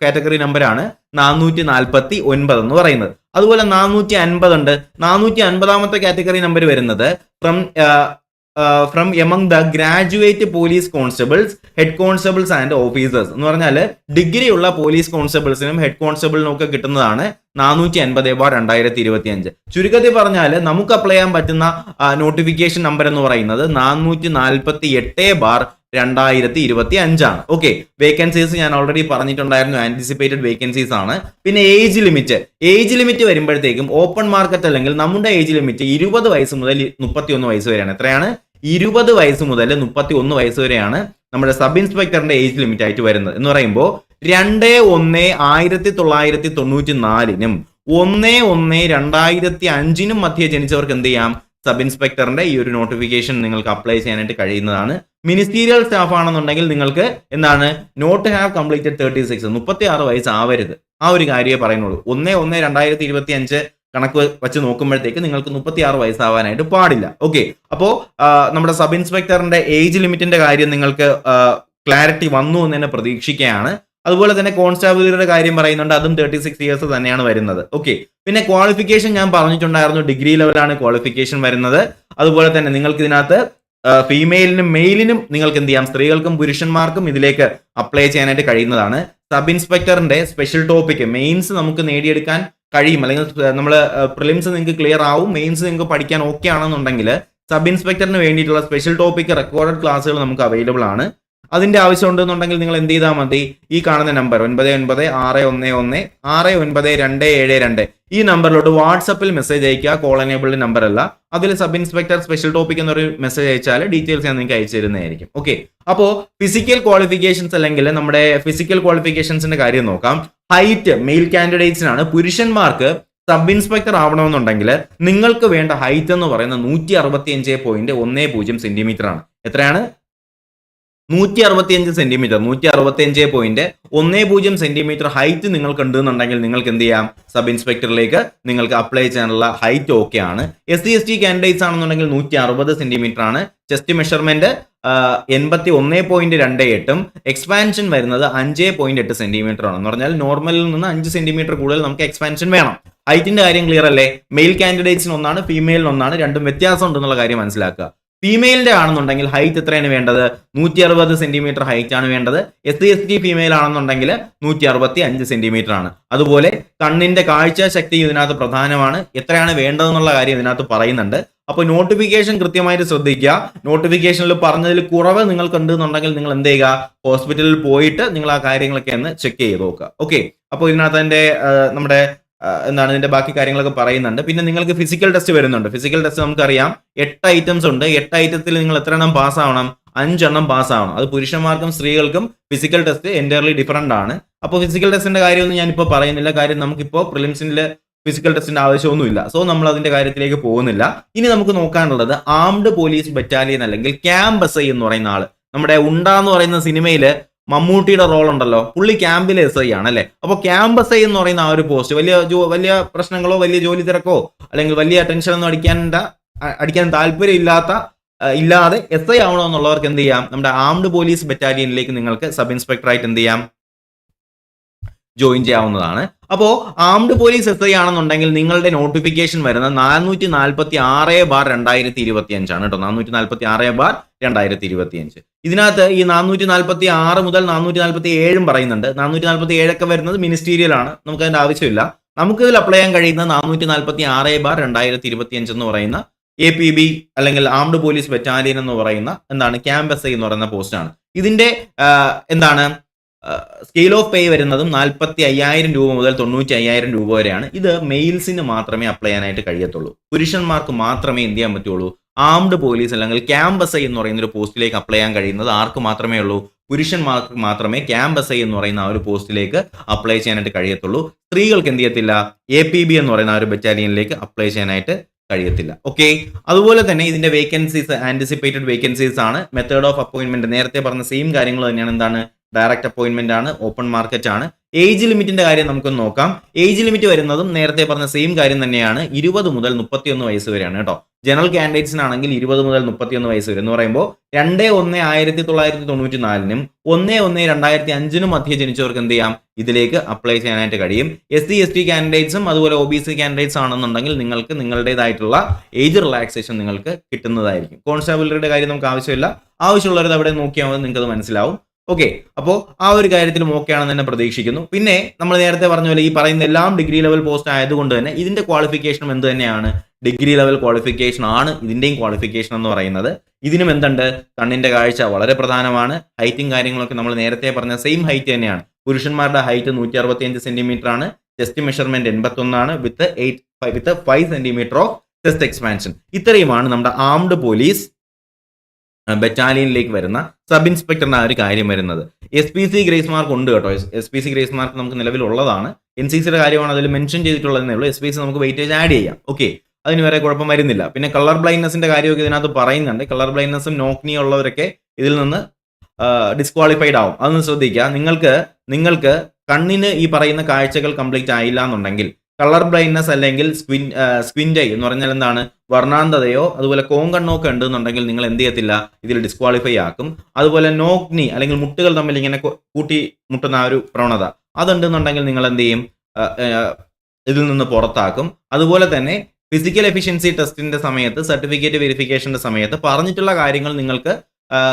കാറ്റഗറി നമ്പറാണ് നാനൂറ്റി നാൽപ്പത്തി ഒൻപത് എന്ന് പറയുന്നത്. അതുപോലെ നാനൂറ്റി അൻപത് ഉണ്ട് നാനൂറ്റി അൻപതാമത്തെ കാറ്റഗറി നമ്പർ വരുന്നത് from from among the graduate police constables head constables and officers എന്ന് പറഞ്ഞാൽ ഡിഗ്രി ഉള്ള പോലീസ് കോൺസ്റ്റബിൾസിനും ഹെഡ് കോൺസ്റ്റബിളിനും ഒക്കെ കിട്ടുന്നതാണ് നാനൂറ്റി അൻപത് ബാർ രണ്ടായിരത്തി ഇരുപത്തി അഞ്ച് ചുരുക്കത്തിൽ പറഞ്ഞാൽ നമുക്ക് അപ്ലൈ ചെയ്യാൻ പറ്റുന്ന നോട്ടിഫിക്കേഷൻ നമ്പർ എന്ന് പറയുന്നത് നാനൂറ്റി നാൽപ്പത്തി എട്ട് ബാർ രണ്ടായിരത്തി ഇരുപത്തി അഞ്ചാണ് ഓക്കെ വേക്കൻസീസ് ഞാൻ ഓൾറെഡി പറഞ്ഞിട്ടുണ്ടായിരുന്നു ആന്റിസിപ്പേറ്റഡ് വേക്കൻസീസ് ആണ്. പിന്നെ ഏജ് ലിമിറ്റ് ഏജ് ലിമിറ്റ് വരുമ്പോഴത്തേക്കും ഓപ്പൺ മാർക്കറ്റ് അല്ലെങ്കിൽ നമ്മുടെ ഏജ് ലിമിറ്റ് ഇരുപത് വയസ്സ് മുതൽ മുപ്പത്തി ഒന്ന് വയസ്സ് വരെയാണ്. എത്രയാണ്? ഇരുപത് വയസ്സ് മുതൽ മുപ്പത്തി ഒന്ന് വയസ്സ് വരെയാണ് നമ്മുടെ സബ് ഇൻസ്പെക്ടറിന്റെ ഏജ് ലിമിറ്റ് ആയിട്ട് വരുന്നത്. എന്ന് പറയുമ്പോൾ രണ്ട് ഒന്ന് ആയിരത്തി തൊള്ളായിരത്തി തൊണ്ണൂറ്റി നാലിനും ഒന്ന് ഒന്ന് രണ്ടായിരത്തി അഞ്ചിനും മധ്യേ ജനിച്ചവർക്ക് എന്ത് ചെയ്യാം? സബ് ഇൻസ്പെക്ടറിന്റെ ഈ ഒരു നോട്ടിഫിക്കേഷൻ നിങ്ങൾക്ക് അപ്ലൈ ചെയ്യാനായിട്ട് കഴിയുന്നതാണ്. മിനിസ്റ്റീരിയൽ സ്റ്റാഫ് ആണെന്നുണ്ടെങ്കിൽ നിങ്ങൾക്ക് എന്താണ്? Not have completed thirty six മുപ്പത്തി ആറ് വയസ്സ് ആവരുത് ആ ഒരു കാര്യമേ പറയുന്നുള്ളൂ. ഒന്ന് ഒന്ന് രണ്ടായിരത്തി ഇരുപത്തി അഞ്ച് കണക്ക് വെച്ച് നോക്കുമ്പോഴത്തേക്ക് നിങ്ങൾക്ക് മുപ്പത്തി ആറ് വയസ്സാവാനായിട്ട് പാടില്ല. ഓക്കെ അപ്പോ നമ്മുടെ സബ് ഇൻസ്പെക്ടറിന്റെ ഏജ് ലിമിറ്റിന്റെ കാര്യം നിങ്ങൾക്ക് ക്ലാരിറ്റി വന്നു എന്ന് തന്നെ പ്രതീക്ഷിക്കുകയാണ്. അതുപോലെ തന്നെ കോൺസ്റ്റാബിലിറ്റിയുടെ കാര്യം പറയുന്നുണ്ട്. അതും തേർട്ടി സിക്സ് ഇയേഴ്സ് തന്നെയാണ് വരുന്നത്. ഓക്കെ പിന്നെ ക്വാളിഫിക്കേഷൻ ഞാൻ പറഞ്ഞിട്ടുണ്ടായിരുന്നു. ഡിഗ്രി ലെവലാണ് ക്വാളിഫിക്കേഷൻ വരുന്നത്. അതുപോലെ തന്നെ നിങ്ങൾക്ക് ഇതിനകത്ത് ഫീമെയിലിനും മെയിലിനും നിങ്ങൾക്ക് എന്ത് ചെയ്യാം? സ്ത്രീകൾക്കും പുരുഷന്മാർക്കും ഇതിലേക്ക് അപ്ലൈ ചെയ്യാനായിട്ട് കഴിയുന്നതാണ്. സബ് ഇൻസ്പെക്ടറിന്റെ സ്പെഷ്യൽ ടോപ്പിക് മെയിൻസ് നമുക്ക് നേടിയെടുക്കാൻ കഴിയും. അല്ലെങ്കിൽ നമ്മൾ പ്രിലിംസ് നിങ്ങൾക്ക് ക്ലിയർ ആവും. മെയിൻസ് നിങ്ങൾക്ക് പഠിക്കാൻ ഓക്കെ ആണെന്നുണ്ടെങ്കിൽ സബ് ഇൻസ്പെക്ടറിന് വേണ്ടിയിട്ടുള്ള സ്പെഷ്യൽ ടോപ്പിക് റെക്കോർഡഡ് ക്ലാസ്സുകൾ നമുക്ക് അവൈലബിൾ ആണ്. അതിന്റെ ആവശ്യം ഉണ്ടെന്നുണ്ടെങ്കിൽ നിങ്ങൾ എന്ത് ചെയ്താൽ മതി? ഈ കാണുന്ന നമ്പർ ഒൻപത് ഒൻപത് ആറ് ഒന്ന് ഒന്ന് ആറ് ഒൻപത് രണ്ട് ഏഴ് രണ്ട്. ഈ നമ്പറിലോട്ട് വാട്സപ്പിൽ മെസ്സേജ് അയക്കുക കോൾ എനേബിൾഡ് നമ്പർ അല്ല. അതിൽ സബ് ഇൻസ്പെക്ടർ സ്പെഷ്യൽ ടോപ്പിക് എന്നൊരു മെസ്സേജ് അയച്ചാൽ ഡീറ്റെയിൽസ് ഞാൻ നിങ്ങൾക്ക് അയച്ചു തരുന്നതായിരിക്കും. ഓക്കെ അപ്പോൾ ഫിസിക്കൽ ക്വാളിഫിക്കേഷൻസ് അല്ലെങ്കിൽ നമ്മുടെ ഫിസിക്കൽ ക്വാളിഫിക്കേഷൻസിന്റെ കാര്യം നോക്കാം. ഹൈറ്റ് മെയിൽ കാൻഡിഡേറ്റ്സിനാണ് പുരുഷന്മാർക്ക് സബ് ഇൻസ്പെക്ടർ ആവണമെന്നുണ്ടെങ്കിൽ നിങ്ങൾക്ക് വേണ്ട ഹൈറ്റ് എന്ന് പറയുന്നത് നൂറ്റി അറുപത്തി അഞ്ച് പോയിന്റ് ഒന്ന് പൂജ്യം സെന്റിമീറ്റർ ആണ്. എത്രയാണ്? നൂറ്റി അറുപത്തി അഞ്ച് സെന്റിമീറ്റർ നൂറ്റി അറുപത്തി അഞ്ച് പോയിന്റ് ഒന്നേ പൂജ്യം സെന്റിമീറ്റർ ഹൈറ്റ് നിങ്ങൾ കണ്ടെന്നുണ്ടെങ്കിൽ നിങ്ങൾക്ക് എന്ത് ചെയ്യാം? സബ് ഇൻസ്പെക്ടറിലേക്ക് നിങ്ങൾക്ക് അപ്ലൈ ചെയ്യാനുള്ള ഹൈറ്റ് ഓക്കെ ആണ്. S C S T candidates ആണെന്നുണ്ടെങ്കിൽ നൂറ്റി അറുപത് സെന്റിമീറ്റർ ആണ്. ചെസ്റ്റ് മെഷർമെന്റ് എൺപത്തി ഒന്നേ പോയിന്റ് രണ്ട് എട്ടും. എക്സ്പാൻഷൻ വരുന്നത് അഞ്ച് പോയിന്റ് എട്ട് സെന്റിമീറ്റർ ആണ്. എന്ന് പറഞ്ഞാൽ നോർമലിൽ നിന്ന് അഞ്ച് സെന്റിമീറ്റർ കൂടുതൽ നമുക്ക് എക്സ്പാൻഷൻ വേണം. ഹൈറ്റിന്റെ കാര്യം ക്ലിയർ അല്ലേ? മെയിൽ കാൻഡിഡേറ്റ്സിന് ഒന്നാണ് ഫീമെയിലിന് ഒന്നാണ് രണ്ടും വ്യത്യാസം ഉണ്ടെന്നുള്ള കാര്യം മനസ്സിലാക്കുക. ഫീമെയിലിന്റെ ആണെന്നുണ്ടെങ്കിൽ ഹൈറ്റ് എത്രയാണ് വേണ്ടത്? നൂറ്റി അറുപത് സെന്റിമീറ്റർ ഹൈറ്റ് ആണ് വേണ്ടത്. S C S T female ആണെന്നുണ്ടെങ്കിൽ നൂറ്റി അറുപത്തി അഞ്ച് സെന്റിമീറ്റർ ആണ്. അതുപോലെ കണ്ണിന്റെ കാഴ്ച ശക്തി ഇതിനകത്ത് പ്രധാനമാണ്. എത്രയാണ് വേണ്ടതെന്നുള്ള കാര്യം ഇതിനകത്ത് പറയുന്നുണ്ട്. അപ്പോൾ നോട്ടിഫിക്കേഷൻ കൃത്യമായിട്ട് ശ്രദ്ധിക്കുക. നോട്ടിഫിക്കേഷനിൽ പറഞ്ഞതിൽ കുറവ് നിങ്ങൾക്ക് ഉണ്ടെന്നുണ്ടെങ്കിൽ നിങ്ങൾ എന്ത് ചെയ്യുക? ഹോസ്പിറ്റലിൽ പോയിട്ട് നിങ്ങൾ ആ കാര്യങ്ങളൊക്കെ ഒന്ന് ചെക്ക് ചെയ്ത് നോക്കുക. ഓക്കെ അപ്പോൾ ഇതിനകത്ത് നമ്മുടെ ആ, എന്താണ് ഇതിന്റെ ബാക്കി കാര്യങ്ങളൊക്കെ പറയുന്നുണ്ട്. പിന്നെ നിങ്ങൾക്ക് ഫിസിക്കൽ ടെസ്റ്റ് വരുന്നുണ്ട്. ഫിസിക്കൽ ടെസ്റ്റ് നമുക്കറിയാം. എട്ട് ഐറ്റംസ് ഉണ്ട്. എട്ട് ഐറ്റത്തിൽ നിങ്ങൾ എത്ര എണ്ണം പാസ് ആവണം? അഞ്ചെണ്ണം പാസ് ആവണം. അത് പുരുഷന്മാർക്കും സ്ത്രീകൾക്കും ഫിസിക്കൽ ടെസ്റ്റ് എന്റയർലി ഡിഫറന്റ് ആണ്. അപ്പോൾ ഫിസിക്കൽ ടെസ്റ്റിന്റെ കാര്യമൊന്നും ഞാനിപ്പോൾ പറയുന്നില്ല. കാര്യം നമുക്കിപ്പോൾ പ്രിലിംസിന്റെ ഫിസിക്കൽ ടെസ്റ്റിന്റെ ആവശ്യമൊന്നുമില്ല. സോ നമ്മൾ അതിന്റെ കാര്യത്തിലേക്ക് പോകുന്നില്ല. ഇനി നമുക്ക് നോക്കാനുള്ളത് ആംഡ് പോലീസ് ബറ്റാലിയൻ അല്ലെങ്കിൽ ക്യാമ്പ് എസ് ഐ എന്ന് പറയുന്ന ആൾ. നമ്മുടെ ഉണ്ട എന്ന് പറയുന്ന സിനിമയിൽ മമ്മൂട്ടിയുടെ റോൾ ഉണ്ടല്ലോ പുള്ളി ക്യാമ്പിലെ എസ് ഐ ആണ് അല്ലെ? അപ്പൊ ക്യാമ്പ് എസ് ഐ എന്ന് പറയുന്ന ആ ഒരു പോസ്റ്റ് വലിയ വലിയ പ്രശ്നങ്ങളോ വലിയ ജോലി തിരക്കോ അല്ലെങ്കിൽ വലിയ ടെൻഷനൊന്നും അടിക്കാൻ അടിക്കാൻ താല്പര്യം ഇല്ലാത്ത ആ, ഇല്ലാതെ എസ് ഐ ആവണോ എന്നുള്ളവർക്ക് എന്ത് ചെയ്യാം? നമ്മുടെ ആംഡ് പോലീസ് ബറ്റാലിയനിലേക്ക് നിങ്ങൾക്ക് സബ് ഇൻസ്പെക്ടർ ആയിട്ട് എന്ത് ചെയ്യാം? ജോയിൻ ചെയ്യാവുന്നതാണ്. അപ്പോൾ ആംഡ് പോലീസ് എസ് ഐ ആണെന്നുണ്ടെങ്കിൽ നിങ്ങളുടെ നോട്ടിഫിക്കേഷൻ വരുന്ന നാനൂറ്റി നാൽപ്പത്തി ആറ് ബാർ രണ്ടായിരത്തി ഇരുപത്തി അഞ്ചാണ് കേട്ടോ. നാനൂറ്റി നാൽപ്പത്തി ആറ് ബാർ രണ്ടായിരത്തി ഇരുപത്തി അഞ്ച് ഇതിനകത്ത് ഈ നാനൂറ്റി നാൽപ്പത്തി ആറ് മുതൽ നാനൂറ്റി നാൽപ്പത്തി ഏഴും പറയുന്നുണ്ട്. നാനൂറ്റി നാൽപ്പത്തി ഏഴൊക്കെ വരുന്നത് മിനിസ്റ്റീരിയൽ ആണ് നമുക്ക് അതിന്റെ ആവശ്യമില്ല. നമുക്ക് ഇതിൽ അപ്ലൈ ചെയ്യാൻ കഴിയുന്ന നാനൂറ്റി നാൽപ്പത്തി ആറ് ബാർ രണ്ടായിരത്തി ഇരുപത്തി അഞ്ച് എന്ന് പറയുന്ന എ പി ബി അല്ലെങ്കിൽ ആംഡ് പോലീസ് ബറ്റാലിയൻ എന്ന് പറയുന്ന എന്താണ് ക്യാമ്പസ് എന്ന് പറയുന്ന പോസ്റ്റാണ്. ഇതിന്റെ എന്താണ് സ്കെയിൽ ഓഫ് പേ വരുന്നതും നാൽപ്പത്തി അയ്യായിരം രൂപ മുതൽ തൊണ്ണൂറ്റി അയ്യായിരം രൂപ വരെയാണ്. ഇത് മെയിൽസിന് മാത്രമേ അപ്ലൈ ചെയ്യാനായിട്ട് കഴിയത്തുള്ളൂ. പുരുഷന്മാർക്ക് മാത്രമേ എന്ത് ചെയ്യാൻ പറ്റുള്ളൂ? ആംഡ് പോലീസ് അല്ലെങ്കിൽ ക്യാമ്പസ് എന്ന് പറയുന്ന ഒരു പോസ്റ്റിലേക്ക് അപ്ലൈ ചെയ്യാൻ കഴിയുന്നത് ആർക്ക് മാത്രമേ ഉള്ളൂ? പുരുഷന്മാർക്ക് മാത്രമേ ക്യാമ്പസ് എന്ന് പറയുന്ന ആ ഒരു പോസ്റ്റിലേക്ക് അപ്ലൈ ചെയ്യാനായിട്ട് കഴിയത്തുള്ളൂ. സ്ത്രീകൾക്ക് എന്ത് ചെയ്യത്തില്ല? എ പി ബി എന്ന് പറയുന്ന ആ ഒരു ബറ്റാലിയനിലേക്ക് അപ്ലൈ ചെയ്യാനായിട്ട് കഴിയത്തില്ല. ഓക്കെ അതുപോലെ തന്നെ ഇതിന്റെ വേക്കൻസീസ് ആന്റിസിപ്പേറ്റഡ് വേക്കൻസീസ് ആണ്. മെത്തേഡ് ഓഫ് അപ്പോയിന്റ്മെന്റ് നേരത്തെ പറഞ്ഞ സെയിം കാര്യങ്ങൾ തന്നെയാണ് എന്താണ്? ഡയറക്റ്റ് അപ്പോയിന്റ്മെന്റ് ആണ് ഓപ്പൺ മാർക്കറ്റ് ആണ്. ഏജ് ലിമിറ്റിന്റെ കാര്യം നമുക്ക് നോക്കാം. ഏജ് ലിമിറ്റ് വരുന്നതും നേരത്തെ പറഞ്ഞ സെയിം കാര്യം തന്നെയാണ് ഇരുപത് മുതൽ മുപ്പത്തിയൊന്ന് വയസ്സ് വരെയാണ് കേട്ടോ. ജനറൽ കാൻഡിഡേറ്റ്സിനാണെങ്കിൽ ഇരുപത് മുതൽ മുപ്പത്തിയൊന്ന് വയസ്സ് വരെ എന്ന് പറയുമ്പോൾ രണ്ട് ഒന്ന് ആയിരത്തി തൊള്ളായിരത്തി തൊണ്ണൂറ്റി നാലിനും ഒന്ന് ഒന്ന് രണ്ടായിരത്തി അഞ്ചിനും മധ്യ ജനിച്ചവർക്ക് എന്ത് ചെയ്യാം? ഇതിലേക്ക് അപ്ലൈ ചെയ്യാനായിട്ട് കഴിയും. എസ് സി എസ് ടി കാൻഡിഡേറ്റ്സും അതുപോലെ ഒ ബി സി കാൻഡിഡേറ്റ്സ് ആണെന്നുണ്ടെങ്കിൽ നിങ്ങൾക്ക് നിങ്ങളുടേതായിട്ടുള്ള ഏജ് റിലാക്സേഷൻ നിങ്ങൾക്ക് കിട്ടുന്നതായിരിക്കും. കോൺസ്റ്റാബിലിറ്റിയുടെ കാര്യം നമുക്ക് ആവശ്യമില്ല. ആവശ്യമുള്ളവരത് അവിടെ നോക്കിയാൽ മതി നിങ്ങൾക്ക് അത് മനസ്സിലാവും. ഓക്കെ അപ്പോൾ ആ ഒരു കാര്യത്തിലും ഓക്കെ ആണെന്ന് തന്നെ പ്രതീക്ഷിക്കുന്നു. പിന്നെ നമ്മൾ നേരത്തെ പറഞ്ഞ പോലെ ഈ പറയുന്ന എല്ലാം ഡിഗ്രി ലെവൽ പോസ്റ്റ് ആയതുകൊണ്ട് തന്നെ ഇതിന്റെ ക്വാളിഫിക്കേഷനും എന്ത് തന്നെയാണ് ഡിഗ്രി ലെവൽ ക്വാളിഫിക്കേഷൻ ആണ് ഇതിന്റെയും ക്വാളിഫിക്കേഷൻ എന്ന് പറയുന്നത്. ഇതിനും എന്തുണ്ട്? കണ്ണിന്റെ കാഴ്ച വളരെ പ്രധാനമാണ്. ഹൈറ്റും കാര്യങ്ങളൊക്കെ നമ്മൾ നേരത്തെ പറഞ്ഞ സെയിം ഹൈറ്റ് തന്നെയാണ്. പുരുഷന്മാരുടെ ഹൈറ്റ് നൂറ്റി അറുപത്തി അഞ്ച് സെന്റിമീറ്റർ ആണ്. ചെസ്റ്റ് മെഷർമെന്റ് എൺപത്തി ഒന്നാണ് with eight with five centimetre of chest expansion ഇത്രയുമാണ് നമ്മുടെ ആംഡ് പോലീസ് ബറ്റാലിയനിലേക്ക് വരുന്ന സബ് ഇൻസ്പെക്ടറിന്റെ ആ ഒരു കാര്യം വരുന്നത്. S P C grace mark ഉണ്ട് കേട്ടോ. S P C grace mark നമുക്ക് നിലവിലുള്ളതാണ്. എൻ സി സിയുടെ കാര്യമാണ് അതിൽ മെൻഷൻ ചെയ്തിട്ടുള്ളതെന്നേ ഉള്ളൂ. എസ് പി സി നമുക്ക് വെയിറ്റേജ് ആഡ് ചെയ്യാം. ഓക്കെ അതിന് വരെ കുഴപ്പം വരുന്നില്ല. പിന്നെ കളർ ബ്ലൈൻഡ്നെസിന്റെ കാര്യമൊക്കെ ഇതിനകത്ത് പറയുന്നുണ്ട്. കളർ ബ്ലൈൻഡ്നെസ്സും നോക്നി ഉള്ളവരൊക്കെ ഇതിൽ നിന്ന് ഡിസ്ക്വാളിഫൈഡ് ആവും. അതൊന്ന് ശ്രദ്ധിക്കുക. നിങ്ങൾക്ക് നിങ്ങൾക്ക് കണ്ണിന് ഈ പറയുന്ന കാഴ്ചകൾ കംപ്ലീറ്റ് ആയില്ല എന്നുണ്ടെങ്കിൽ കളർ ബ്ലൈൻഡ്നെസ് അല്ലെങ്കിൽ സ്ക്വിൻ സ്ക്വിൻഡൈ എന്ന് പറഞ്ഞാൽ എന്താണ്? വർണാന്തതയോ അതുപോലെ കോങ്കണ്ണോ ഒക്കെ ഉണ്ടെന്നുണ്ടെങ്കിൽ നിങ്ങൾ എന്ത് ചെയ്യത്തില്ല ഇതിൽ ഡിസ്ക്വാളിഫൈ ആക്കും. അതുപോലെ നോഗ്നി അല്ലെങ്കിൽ മുട്ടുകൾ തമ്മിൽ ഇങ്ങനെ കൂട്ടി മുട്ടുന്ന ആ ഒരു പ്രവണത അതുണ്ടെന്നുണ്ടെങ്കിൽ നിങ്ങൾ എന്ത് ചെയ്യും? ഇതിൽ നിന്ന് പുറത്താക്കും. അതുപോലെ തന്നെ ഫിസിക്കൽ എഫിഷ്യൻസി ടെസ്റ്റിന്റെ സമയത്ത് സർട്ടിഫിക്കറ്റ് വെരിഫിക്കേഷന്റെ സമയത്ത് പറഞ്ഞിട്ടുള്ള കാര്യങ്ങൾ നിങ്ങൾക്ക്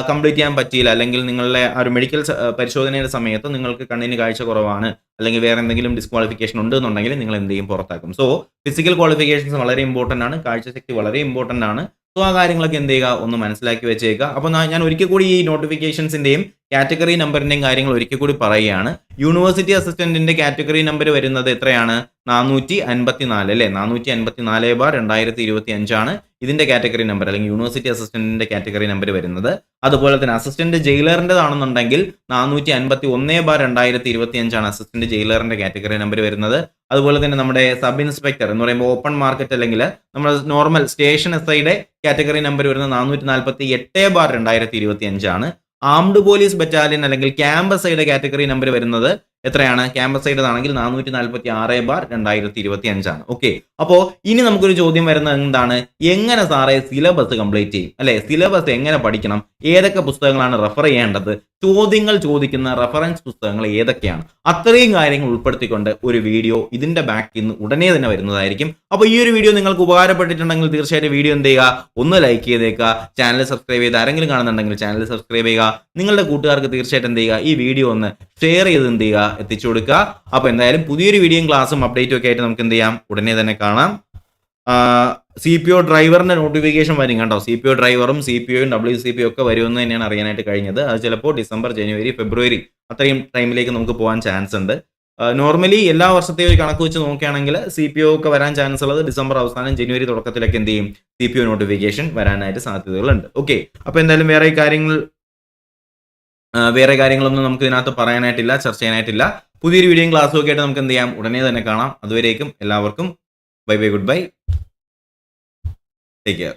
കംപ്ലീറ്റ് ചെയ്യാൻ പറ്റിയില്ല. അല്ലെങ്കിൽ നിങ്ങളുടെ ആ ഒരു മെഡിക്കൽ പരിശോധനയുടെ സമയത്ത് നിങ്ങൾക്ക് കണ്ണിന് കാഴ്ച കുറവാണ്. അല്ലെങ്കിൽ വേറെ എന്തെങ്കിലും ഡിസ്ക്വാളിഫിക്കേഷൻ ഉണ്ട് എന്നുണ്ടെങ്കിൽ നിങ്ങൾ എന്ത് ചെയ്യും? പുറത്താക്കും. സോ ഫിസിക്കൽ ക്വാളിഫിക്കേഷൻസ് വളരെ ഇമ്പോർട്ടന്റ് ആണ്. കാഴ്ചശക്തി വളരെ ഇമ്പോർട്ടന്റ് ആണ്. സോ ആ കാര്യങ്ങളൊക്കെ എന്ത് ചെയ്യുക? ഒന്ന് മനസ്സിലാക്കി വെച്ചേക്കുക. അപ്പോൾ ഞാൻ ഒരിക്കൽ കൂടി ഈ നോട്ടിഫിക്കേഷൻസിന്റെയും കാറ്റഗറി നമ്പറിന്റെയും കാര്യങ്ങൾ ഒരിക്കൽ കൂടി പറയുകയാണ്. യൂണിവേഴ്സിറ്റി അസിസ്റ്റന്റിന്റെ കാറ്റഗറി നമ്പർ വരുന്നത് എത്രയാണ്? നാനൂറ്റി അൻപത്തി നാല് അല്ലെ? നാനൂറ്റി അൻപത്തി നാല് ബാർ രണ്ടായിരത്തി ഇരുപത്തി അഞ്ചാണ് ഇതിന്റെ കാറ്റഗറി നമ്പർ അല്ലെങ്കിൽ യൂണിവേഴ്സിറ്റി അസിസ്റ്റന്റിന്റെ കാറ്റഗറി നമ്പർ വരുന്നത്. അതുപോലെ തന്നെ അസിസ്റ്റന്റ് ജയിലറിന്റെതാണെന്നുണ്ടെങ്കിൽ നാനൂറ്റി അൻപത്തി ഒന്ന് ബാർ രണ്ടായിരത്തി ഇരുപത്തി അഞ്ചാണ് അസിസ്റ്റന്റ് ജയിലറിന്റെ കാറ്റഗറി നമ്പർ വരുന്നത്. അതുപോലെ തന്നെ നമ്മുടെ സബ് ഇൻസ്പെക്ടർ എന്ന് പറയുമ്പോൾ ഓപ്പൺ മാർക്കറ്റ് അല്ലെങ്കിൽ നമ്മൾ നോർമൽ സ്റ്റേഷൻ എസ് ഐയുടെ കാറ്റഗറി നമ്പർ വരുന്നത് നാനൂറ്റി നാൽപ്പത്തി എട്ട് ബാർ രണ്ടായിരത്തി ഇരുപത്തി അഞ്ചാണ് ആംഡ് പോലീസ് ബറ്റാലിയൻ അല്ലെങ്കിൽ ക്യാമ്പസ് ഐയുടെ കാറ്റഗറി നമ്പർ വരുന്നത് എത്രയാണ്? ക്യാമ്പസ് സൈഡ് ആണെങ്കിൽ നാനൂറ്റി നാൽപ്പത്തി ആറ് ബാർ രണ്ടായിരത്തി ഇരുപത്തി അഞ്ചാണ് ഓക്കെ അപ്പോൾ ഇനി നമുക്കൊരു ചോദ്യം വരുന്നത് എന്താണ്? എങ്ങനെ സാറേ സിലബസ് കംപ്ലീറ്റ് ചെയ്യും? അല്ലെ? സിലബസ് എങ്ങനെ പഠിക്കണം? ഏതൊക്കെ പുസ്തകങ്ങളാണ് റെഫർ ചെയ്യേണ്ടത്? ചോദ്യങ്ങൾ ചോദിക്കുന്ന റെഫറൻസ് പുസ്തകങ്ങൾ ഏതൊക്കെയാണ്? അത്രയും കാര്യങ്ങൾ ഉൾപ്പെടുത്തിക്കൊണ്ട് ഒരു വീഡിയോ ഇതിന്റെ ബാക്കിൽ നിന്ന് ഉടനെ തന്നെ വരുന്നതായിരിക്കും. അപ്പോൾ ഈ ഒരു വീഡിയോ നിങ്ങൾക്ക് ഉപകാരപ്പെട്ടിട്ടുണ്ടെങ്കിൽ തീർച്ചയായിട്ടും വീഡിയോ എന്ത് ചെയ്യുക? ഒന്ന് ലൈക്ക് ചെയ്തേക്കുക. ചാനൽ സബ്സ്ക്രൈബ് ചെയ്ത് ആരെങ്കിലും കാണുന്നുണ്ടെങ്കിൽ ചാനൽ സബ്സ്ക്രൈബ് ചെയ്യുക. നിങ്ങളുടെ കൂട്ടുകാർക്ക് തീർച്ചയായിട്ടും എന്ത് ചെയ്യുക? ഈ വീഡിയോ ഒന്ന് ഷെയർ ചെയ്ത് എന്ത് ചെയ്യുക? എത്തിച്ചു കൊടുക്കുക. അപ്പോൾ എന്തായാലും പുതിയൊരു വീഡിയോയും ക്ലാസ്സും അപ്ഡേറ്റും ഒക്കെ ആയിട്ട് നമുക്ക് എന്ത് ചെയ്യാം? ഉടനെ തന്നെ കാണാം. സി പി ഒ ഡ്രൈവറിന്റെ നോട്ടിഫിക്കേഷൻ വരും കേട്ടോ സി പി ഒ ഡ്രൈവറും സി പി ഒയും ഡബ്ല്യു സി പി ഒക്കെ വരുമെന്ന് തന്നെയാണ് അറിയാനായിട്ട് കഴിഞ്ഞത്. അത് ചിലപ്പോൾ ഡിസംബർ ജനുവരി ഫെബ്രുവരി അത്രയും ടൈമിലേക്ക് നമുക്ക് പോകാൻ ചാൻസ് ഉണ്ട്. നോർമലി എല്ലാ വർഷത്തെയും ഒരു കണക്ക് വെച്ച് നോക്കുകയാണെങ്കിൽ സി പി ഒ ഒക്കെ വരാൻ ചാൻസ് ഉള്ളത് ഡിസംബർ അവസാനം ജനുവരി തുടക്കത്തിലൊക്കെ എന്ത് ചെയ്യും? സി പി ഒ നോട്ടിഫിക്കേഷൻ വരാനായിട്ട് സാധ്യതകളുണ്ട്. ഓക്കെ അപ്പോൾ എന്തായാലും വേറെ കാര്യങ്ങൾ വേറെ കാര്യങ്ങളൊന്നും നമുക്ക് ഇതിനകത്ത് പറയാനായിട്ടില്ല ചർച്ച ചെയ്യാനായിട്ടില്ല. പുതിയൊരു വീഡിയോയും ക്ലാസ്സും ഒക്കെ ആയിട്ട് നമുക്ക് എന്ത് ചെയ്യാം? ഉടനെ തന്നെ കാണാം. അതുവരേക്കും എല്ലാവർക്കും bye bye good bye. Take care